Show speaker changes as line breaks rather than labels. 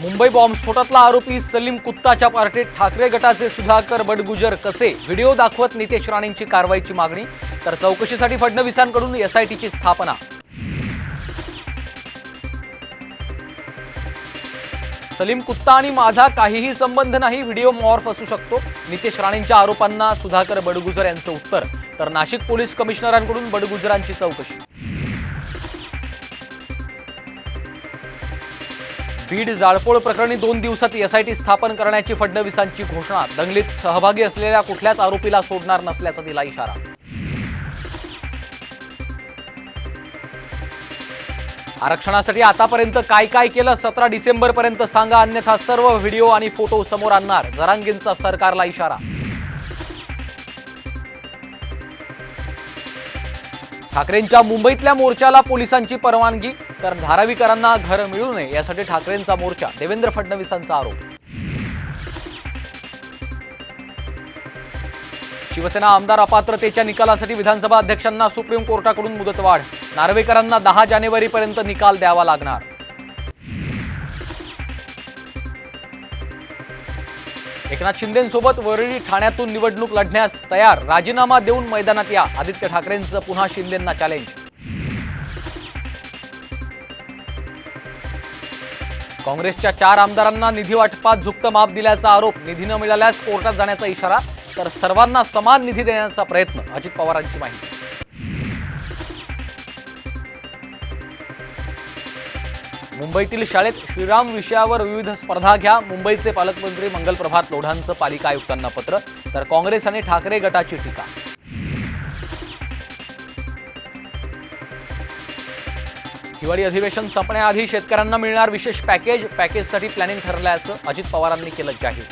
मुंबई बॉम्बस्फोटातला आरोपी सलीम कुत्ताच्या पार्टीत ठाकरे गटाचे सुधाकर बडगुजर कसे? व्हिडिओ दाखवत नितेश राणेंची कारवाईची मागणी? तर चौकशीसाठी फडणवीसांकडून एसआयटीची स्थापना. सलीम कुत्ता आणि माझा काहीही संबंध नाही व्हिडिओ मॉर्फ असू शकतो. नितेश राणेंच्या आरोपांना सुधाकर बडगुजर यांचं उत्तर. तर नाशिक पोलीस कमिशनरांकडून बडगुजरांची चौकशी. बीड जाळपोळ प्रकरणी दोन दिवसात एसआयटी स्थापन करण्याची फडणवीसांची घोषणा. दंगलीत सहभागी असलेल्या कुठल्याच आरोपीला सोडणार नसल्याचा दिला इशारा. आरक्षणासाठी आतापर्यंत काय काय केलं सतरा डिसेंबर पर्यंत सांगा अन्यथा सर्व व्हिडिओ आणि फोटो समोर आणणार जरांगींचा सरकारला इशारा. ठाकरेंच्या मुंबईतल्या मोर्चाला पोलिसांची परवानगी तर धारावीकरांना घर मिळू नये यासाठी ठाकरेंचा मोर्चा देवेंद्र फडणवीसांचा आरोप. शिवसेना आमदार अपात्रतेच्या निकालासाठी विधानसभा अध्यक्षांना सुप्रीम कोर्टाकडून मुदतवाढ. नार्वेकरांना दहा जानेवारीपर्यंत निकाल द्यावा लागणार. एकनाथ शिंदेसोबत वरळी ठाण्यातून निवडणूक लढण्यास तयार. राजीनामा देऊन मैदानात या. आदित्य ठाकरेंचं पुन्हा शिंदेंना चॅलेंज काँग्रेसच्या चार आमदारांना निधी वाटपात झुकतं माप दिल्याचा आरोप निधी न मिळाल्यास कोर्टात जाण्याचा इशारा तर सर्वांना समान निधी देण्याचा प्रयत्न अजित पवारांची माहिती. मुंबईतील शाळेत श्रीराम विषयावर विविध स्पर्धा घ्या मुंबईचे पालकमंत्री मंगलप्रभात लोढांचं पालिका आयुक्तांना पत्र तर काँग्रेस आणि ठाकरे गटाची टीका. हिवाळी अधिवेशन संपण्याआधी शेतकऱ्यांना मिळणार विशेष पॅकेज. पॅकेजसाठी प्लॅनिंग ठरल्याचं अजित पवारांनी केलं जाहीर.